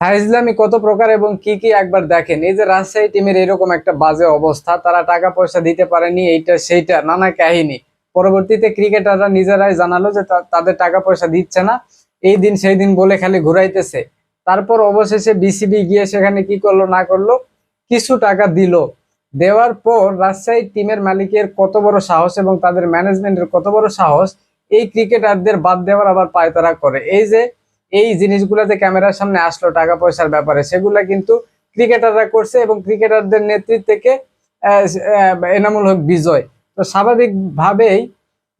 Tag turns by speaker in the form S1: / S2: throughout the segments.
S1: ইসলামী, কত প্রকার এবং কি কি একবার দেখেন। এই যে রাজশাহী টিমের এরকম একটা বাজে অবস্থা, তারা টাকা পয়সা দিতে পারেনি, এইটা সেইটা, নানা কাহিনী। পরবর্তীতে ক্রিকেটাররা নিজেরাই জানালো যে তাদের টাকা পয়সা দিচ্ছে না, এই দিন সেই দিন বলে খালি ঘুরাইতেছে। তারপর অবশেষে বিসিবি গিয়ে সেখানে কি করল, না করল, কিছু টাকা দিল। দেওয়ার পর রাজশাহী টিমের মালিকের কত বড় সাহস এবং তাদের ম্যানেজমেন্টের কত বড় সাহস, এই ক্রিকেটারদের বাদ দেওয়ার আবার পায়তারা করে। এই যে এই জিনিসগুলো যে ক্যামেরার সামনে আসলো টাকা পয়সার ব্যাপারে। সেগুলা কিন্তু ক্রিকেটাররা করছে এবং ক্রিকেটারদের নেতৃত্ব থেকে এনামুল হক বিজয়। তো স্বাভাবিকভাবেই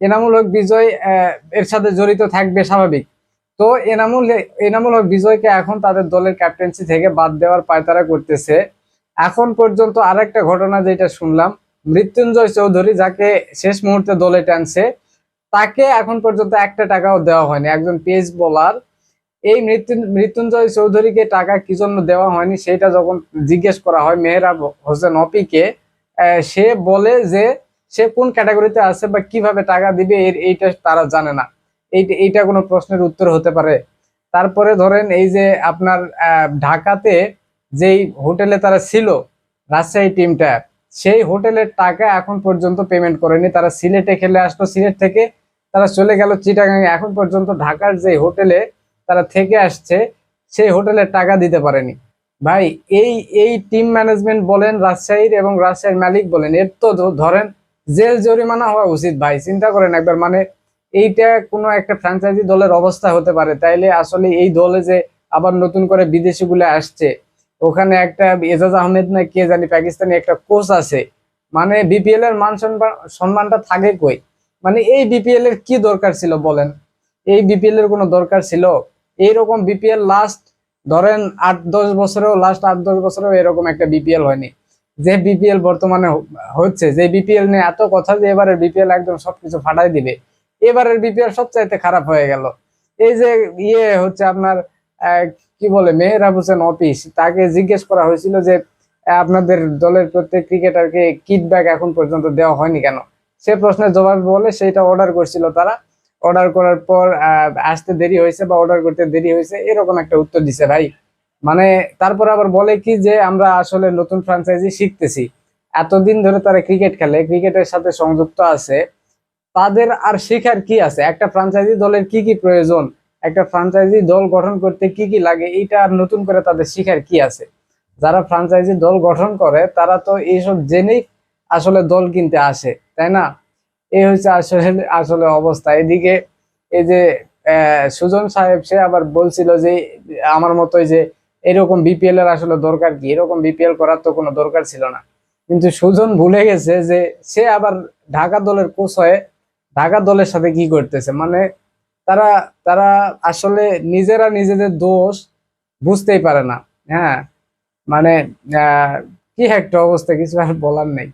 S1: এনামুল হক বিজয় এর সাথে জড়িত থাকবে স্বাভাবিক। তো এনামুল এনামুল হক বিজয়কে এখন তাদের দলের ক্যাপ্টেন্সি থেকে বাদ দেওয়ার পায়তারা করতেছে। এখন পর্যন্ত আরেকটা ঘটনা যেটা শুনলাম, মৃত্যুঞ্জয় চৌধুরী যাকে শেষ মুহূর্তে দলে টানছে, তাকে এখন পর্যন্ত একটা টাকাও দেওয়া হয়নি। একজন পেস বোলার এই মৃত্যু, মৃত্যুঞ্জয় চৌধুরীকে টাকা কি জন্য দেওয়া হয়নি সেটা যখন জিজ্ঞেস করা হয় মেহরাব হোসেন অপিকে সে বলে যে সে কোন ক্যাটাগরিতে আছে বা কীভাবে টাকা দিবে এর, এইটা তারা জানে না। এইটা এইটা কোনো প্রশ্নের উত্তর হতে পারে। তারপরে ধরেন এই যে আপনার ঢাকাতে যেই হোটেলে তারা ছিল, রাজশাহী টিমটা, সেই হোটেলের টাকা এখন পর্যন্ত পেমেন্ট করেনি। তারা সিলেটে খেলে আসলো, সিলেট থেকে তারা চলে গেল চিটাগাং। এখন পর্যন্ত ঢাকার যে হোটেলে তারা থেকে আসছে, সেই হোটেলের টাকা দিতে পারেনি। ভাই, এই এই টিম ম্যানেজমেন্ট বলেন, রাজশাহীর এবং রাজশাহীর মালিক বলেন, এর তো ধরেন জেল জরিমানা হওয়া উচিত ভাই, চিন্তা করেন একবার। মানে এইটা কোনো একটা ফ্র্যাঞ্চাইজি দলের অবস্থা হতে পারে। তাইলে আসলে এই দলে যে আবার নতুন করে বিদেশি গুলো আসছে, ওখানে একটা এজাজ আহমেদ না কে জানি, পাকিস্তানি একটা কোচ আছে। মানে বিপিএল এর মান সম্মান- সম্মানটা থাকে কই? মানে এই বিপিএল এর কি দরকার ছিল বলেন? এই বিপিএল এর কোনো দরকার ছিল? এইরকম বিপিএল লাস্ট ধরেন আট, দশ বছরেও লাস্ট আট, দশ বছরেও এরকম একটা বিপিএল হয়নি। যে বিপিএল বর্তমানে হচ্ছে, যে বিপিএল নিয়ে এত কথা যে এবারের বিপিএল একদম সবকিছু ফাটাই দিবে, এবারের বিপিএল সবচাইতে খারাপ হয়ে গেল। এই যে ইয়ে হচ্ছে আপনার কি বলে, মেহরাব হোসেন অফিস তাকে জিজ্ঞেস করা হয়েছিল যে, আপনাদের দলের প্রত্যেক ক্রিকেটারকে কিট ব্যাগ এখন পর্যন্ত দেওয়া হয়নি কেন? সে প্রশ্নের জবাব বলে সেইটা অর্ডার করছিল তারা। অর্ডার করার পর আসতে দেরি হয়েছে বা অর্ডার করতে দেরি হয়েছে, এরকম একটা উত্তর দিছে ভাই। মানে তারপর আবার বলে কি যে, আমরা আসলে নতুন ফ্রাঞ্চাইজি শিখতেছি। এতদিন ধরে তারা ক্রিকেট খেলে ক্রিকেটের সাথে সংযুক্ত আছে। তাদের আর শেখার কি আছে? একটা ফ্রাঞ্চাইজি দলের কি কি প্রয়োজন? একটা ফ্রাঞ্চাইজি দল গঠন করতে কি কি লাগে? এইটা আর নতুন করে তাদের শিখার কি আছে? যারা ফ্রাঞ্চাইজি দল গঠন করে, তারা তো এইসব জেনেই আসলে দল কিনতে আসে, তাই না? এই হচ্ছে আসলে আসলে অবস্থা। এদিকে এই যে সুজন সাহেব, সে আবার বলছিল যে, আমার মতোই যে, এরকম বিপিএল এর আসলে দরকার কি? এরকম বিপিএল করার তো কোনো দরকার ছিল না। কিন্তু সুজন ভুলে গেছে যে, সে আবার ঢাকা দলের কোচ হয়ে ঢাকা দলের সাথে কি করতেছে? মানে তারা তারা আসলে নিজেরা নিজেদের দোষ বুঝতেই পারে না। হ্যাঁ? মানে কি একটা অবস্থা, কিছু আর বলার নেই।